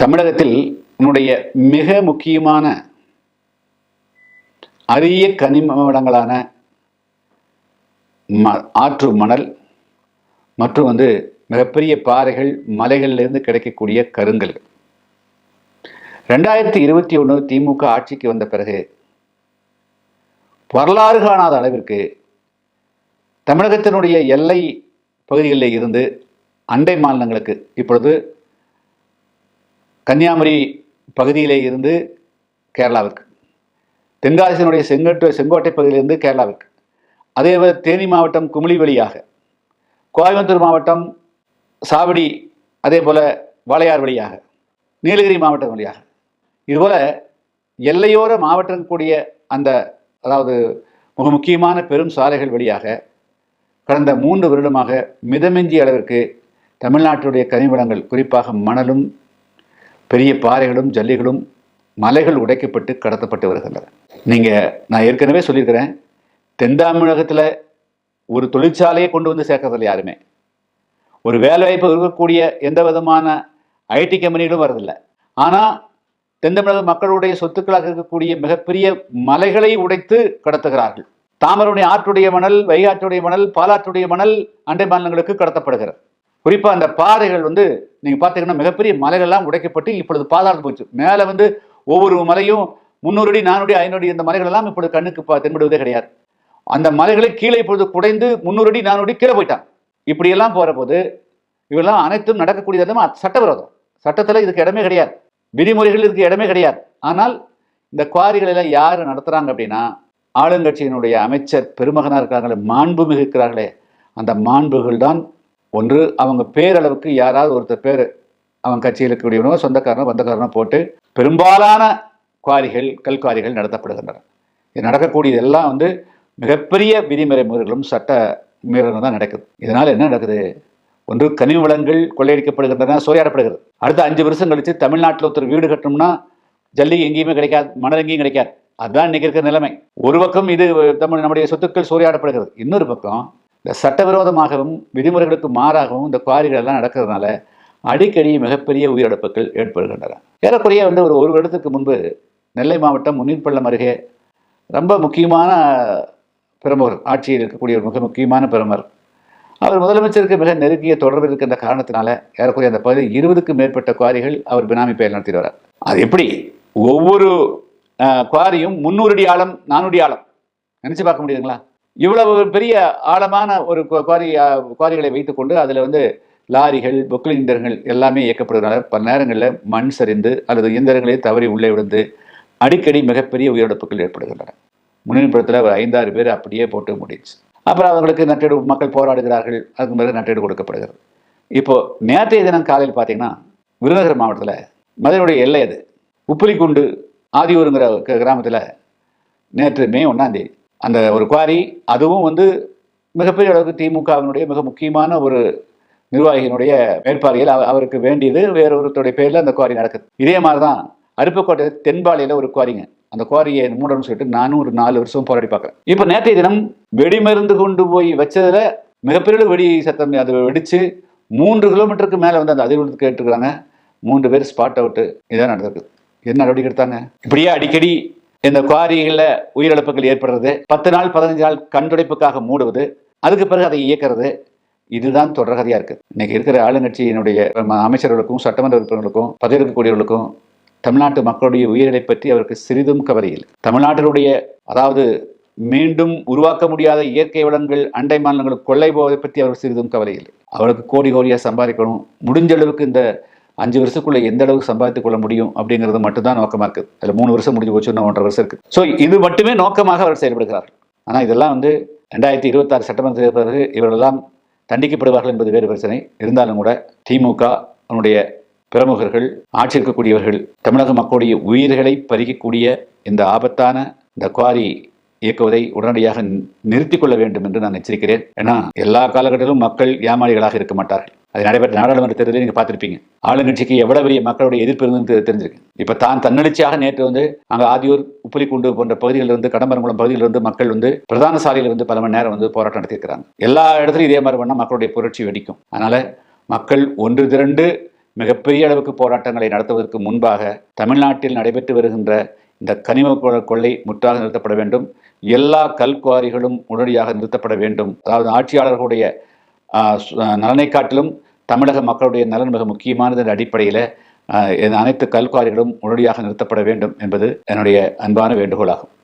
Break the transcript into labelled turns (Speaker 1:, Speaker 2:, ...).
Speaker 1: தமிழகத்தில் உன்னுடைய மிக முக்கியமான அரிய கனிம வளங்களான ம ஆற்று மணல் மற்றும் வந்து மிகப்பெரிய பாறைகள் மலைகளிலிருந்து கிடைக்கக்கூடிய கருங்கல். ரெண்டாயிரத்தி இருபத்தி ஒன்று திமுக ஆட்சிக்கு வந்த பிறகு வரலாறு காணாத அளவிற்கு தமிழகத்தினுடைய எல்லை பகுதிகளில் இருந்து அண்டை மாநிலங்களுக்கு இப்பொழுது கன்னியாகுமரி பகுதியிலே இருந்து கேரளாவிற்கு. தென்காசியனுடைய செங்கோட்டை செங்கோட்டை பகுதியிலிருந்து கேரளாவிற்கு. அதே போல தேனி மாவட்டம் குமிளி வழியாக கோயம்புத்தூர் மாவட்டம் சாவடி அதே போல் வாளையார் வழியாக நீலகிரி மாவட்டம் வழியாக. இதுபோல் எல்லையோர மாவட்டம் கூடிய அந்த அதாவது மிக முக்கியமான பெரும் சாலைகள் வழியாக கடந்த மூன்று வருடமாக மிதமிஞ்சிய அளவிற்கு தமிழ்நாட்டுடைய கனிவளங்கள் குறிப்பாக மணலும் பெரிய பாறைகளும் ஜல்லிகளும் மலைகள் உடைக்கப்பட்டு கடத்தப்பட்டு வருகின்றன. நீங்கள் நான் ஏற்கனவே சொல்லியிருக்கிறேன் தென் தமிழகத்தில் ஒரு தொழிற்சாலையை கொண்டு வந்து சேர்க்கறதில்ல யாருமே. ஒரு வேலைவாய்ப்பு இருக்கக்கூடிய எந்த விதமான ஐடி கம்பெனிகளும் வரதில்லை. ஆனால் தென் தமிழக மக்களுடைய சொத்துக்களாக இருக்கக்கூடிய மிகப்பெரிய மலைகளை உடைத்து கடத்துகிறார்கள். தாமரனுடைய ஆற்றுடைய மணல் வைகாற்றுடைய மணல் பாலாற்றுடைய மணல் அண்டை மாநிலங்களுக்கு கடத்தப்படுகிறது. குறிப்பாக அந்த பாறைகள் வந்து நீங்கள் பார்த்தீங்கன்னா மிகப்பெரிய மலைகள்லாம் உடைக்கப்பட்டு இப்பொழுது பாதாளம் போச்சு. மேலே வந்து ஒவ்வொரு மலையும் முன்னூறு அடி நானூறு ஐநூறு அடி இந்த மலைகள் எல்லாம் இப்பொழுது கண்ணுக்கு பா- தென்படுவதே கிடையாது. அந்த மலைகளை கீழே இப்பொழுது குடைந்து முன்னூறு அடி நானூறு அடி கீழே போயிட்டான் இப்படியெல்லாம் போகிற போது இவெல்லாம் அனைத்தும் நடக்கக்கூடியது சட்டவிரோதம். சட்டத்தில் இதுக்கு இடமே கிடையாது. விதிமுறைகள் இதுக்கு இடமே கிடையாது. ஆனால் இந்த குவாரிகள் எல்லாம் யார் நடத்துகிறாங்க அப்படின்னா ஆளுங்கட்சியினுடைய அமைச்சர் பெருமகனாக இருக்கிறாங்களே மாண்பு மிகுக்கிறார்களே அந்த மாண்புகள் தான் ஒன்று அவங்க பேரளவுக்கு யாராவது ஒருத்தர் பேர் அவன் கட்சியில் இருக்கக்கூடியவனோ சொந்தக்காரனோ வந்தக்காரனோ போட்டு பெரும்பாலான குவாரிகள் கல்குவாரிகள் நடத்தப்படுகின்றன. இது நடக்கக்கூடியது எல்லாம் வந்து மிகப்பெரிய விதிமுறை முறைகளும் சட்ட மீறலும் தான் நடக்குது. இதனால் என்ன நடக்குது? ஒன்று கனிம வளங்கள் கொள்ளையடிக்கப்படுகின்றன சூறையாடப்படுகிறது அடுத்த அஞ்சு வருஷம் கழித்து தமிழ்நாட்டில் ஒருத்தர் வீடு கட்டணும்னா ஜல்லி எங்கேயுமே கிடைக்காது மணல் எங்கேயும் கிடைக்காது. அதுதான் இன்னைக்கு இருக்கிற நிலைமை. ஒரு பக்கம் இது தமிழ் நம்முடைய சொத்துக்கள் சூறையாடப்படுகிறது இன்னொரு பக்கம் இந்த சட்டவிரோதமாகவும் விதிமுறைகளுக்கு மாறாகவும் இந்த குவாரிகள் எல்லாம் நடக்கிறதுனால அடிக்கடி மிகப்பெரிய உயிரிழப்புகள் ஏற்படுகின்றன. ஏறக்குறைய வந்து ஒரு ஒரு வருடத்துக்கு முன்பு நெல்லை மாவட்டம் முன்னீர்பள்ளம் அருகே ரொம்ப முக்கியமான பிரமுகர் ஆட்சியில் இருக்கக்கூடிய ஒரு மிக முக்கியமான பிரமுகர் அவர் முதலமைச்சருக்கு மிக நெருங்கிய தொடர்பு இருக்கின்ற காரணத்தினால ஏறக்குறைய அந்த பகுதியில் இருபதுக்கும் மேற்பட்ட குவாரிகள் அவர் பினாமி பெயர் நடத்தி வரார் அது எப்படி? ஒவ்வொரு குவாரியும் முன்னூறு அடி ஆழம் நானூறு ஆழம். நினைச்சு பார்க்க முடியுதுங்களா? இவ்வளவு பெரிய ஆழமான ஒரு குவாரி குவாரிகளை வைத்துக்கொண்டு அதில் வந்து லாரிகள் பொக்லிண்டர்கள் எல்லாமே இயக்கப்படுகிறனால பல நேரங்களில் மண் சரிந்து அல்லது இயந்திரங்களே தவறி உள்ளே விழுந்து அடிக்கடி மிகப்பெரிய உயிரிழப்புகள் ஏற்படுகின்றன. முன்னிலைப்படுத்தல ஒரு ஐந்தாறு பேர் அப்படியே போட்டு முடிச்சு அப்புறம் அவங்களுக்கு நட்டேடு மக்கள் போராடுகிறார்கள். அதுக்கு பிறகு நட்டேடு கொடுக்கப்படுகிறது. இப்போ நேற்றைய தினம் காலையில் பார்த்தீங்கன்னா விருதுநகர் மாவட்டத்தில் மதுரையுடைய எல்லை அது உப்புலிக்குண்டு ஆதியூருங்கிற கிராமத்தில் நேற்று மே ஒன்றாந்தேதி அந்த ஒரு குவாரி அதுவும் வந்து மிகப்பெரிய அளவுக்கு திமுகவினுடைய மிக முக்கியமான ஒரு நிர்வாகியினுடைய மேற்பார்வையில் அவ- அவருக்கு வேண்டியது வேற ஒருத்தருடைய பேரில் அந்த குவாரி நடக்குது. இதே மாதிரி தான் அருப்புக்கோட்டை தென்பாளையில் ஒரு குவாரிங்க. அந்த குவாரியை மூடணும்னு சொல்லிட்டு நானும் ஒரு நாலு வருஷம் போராடி பார்க்குறேன். இப்போ நேற்றைய தினம் வெடிமருந்து கொண்டு போய் வச்சதில் மிகப்பெரிய வெடி சத்தம் அது வெடித்து மூன்று கிலோமீட்டருக்கு மேலே வந்து அந்த அதிர்வு கேட்டுருக்குறாங்க. மூன்று பேர் ஸ்பாட் அவுட்டு. இதான் நடந்திருக்கு. என்ன நடவடிக்கை எடுத்தாங்க? இப்படியே அடிக்கடி இந்த குவாரிகளில் உயிரிழப்புகள் ஏற்படுறது பத்து நாள் பதினஞ்சு நாள் கண்துடைப்புக்காக மூடுவது அதுக்கு பிறகு அதை இயக்கிறது இதுதான் தொடர்கதையா இருக்கு. இன்னைக்கு இருக்கிற ஆளுங்கட்சியினுடைய அமைச்சர்களுக்கும் சட்டமன்ற உறுப்பினர்களுக்கும் பதவி இருக்கக்கூடியவர்களுக்கும் தமிழ்நாட்டு மக்களுடைய உயிரிழப்பை பற்றி அவருக்கு சிறிதும் கவலை இல்லை. தமிழ்நாட்டினுடைய அதாவது மீண்டும் உருவாக்க முடியாத இயற்கை வளங்கள் அண்டை மாநிலங்களுக்கு கொள்ளை போவதை பற்றி அவர் சிறிதும் கவலை இல்லை. அவருக்கு கோடி கோடியாக சம்பாதிக்கணும். முடிஞ்ச அளவுக்கு இந்த அஞ்சு வருஷத்துக்குள்ள எந்த அளவுக்கு சம்பாதித்துக் கொள்ள முடியும் அப்படிங்கிறது மட்டும்தான் நோக்கமாக இருக்குது அதில் மூணு வருஷம் முடிஞ்சு போச்சு இன்னும் ஒன்றரை வருஷம் இருக்குது ஸோ இது மட்டுமே நோக்கமாக அவர் செயல்படுகிறார் ஆனால் இதெல்லாம் வந்து ரெண்டாயிரத்தி இருபத்தாறு சட்டமன்ற பிறகு இவர்களெல்லாம் தண்டிக்கப்படுவார்கள் என்பது வேறு பிரச்சனை. இருந்தாலும் கூட திமுக அவனுடைய பிரமுகர்கள் ஆட்சி இருக்கக்கூடியவர்கள் தமிழக மக்களுடைய உயிர்களை பறிக்கக்கூடிய இந்த ஆபத்தான இந்த குவாரி இயக்குவதை உடனடியாக நிறுத்திக் கொள்ள வேண்டும் என்று நான் எச்சரிக்கிறேன். ஏன்னா எல்லா காலகட்டத்திலும் மக்கள் ஏமாளிகளாக இருக்க மாட்டார்கள். அது நடைபெற்ற நாடாளுமன்ற தேர்தலில் நீங்க பார்த்திருப்பீங்க. ஆளுங்கட்சிக்கு எவ்வளவு பெரிய மக்களுடைய எதிர்ப்பு இருந்து தெரிஞ்சிருக்கு. இப்ப தான் தன்னெழுச்சியாக நேற்று வந்து அங்க ஆதியூர் உப்புலிக்குண்டு போன்ற பகுதிகளில் இருந்து கடம்பரங்குளம் பகுதியில் இருந்து மக்கள் வந்து பிரதான சாலையில் வந்து பல மணி நேரம் வந்து போராட்டம் நடத்தியிருக்கிறாங்க. எல்லா இடத்துலையும் இதே மாதிரி பண்ணால் மக்களுடைய புரட்சி வெடிக்கும். அதனால மக்கள் ஒன்று திரண்டு மிகப்பெரிய அளவுக்கு போராட்டங்களை நடத்துவதற்கு முன்பாக தமிழ்நாட்டில் நடைபெற்று வருகின்ற இந்த கனிம கொள்ளை முற்றாக நிறுத்தப்பட வேண்டும். எல்லா கல்குவாரிகளும் உடனடியாக நிறுத்தப்பட வேண்டும். அதாவது ஆட்சியாளர்களுடைய நலனை காட்டிலும் தமிழக மக்களுடைய நலன் மிக முக்கியமானது என்ற அடிப்படையில் அனைத்து கல்குவாரிகளும் உடனடியாக நிறுத்தப்பட வேண்டும் என்பது என்னுடைய அன்பான வேண்டுகோளாகும்.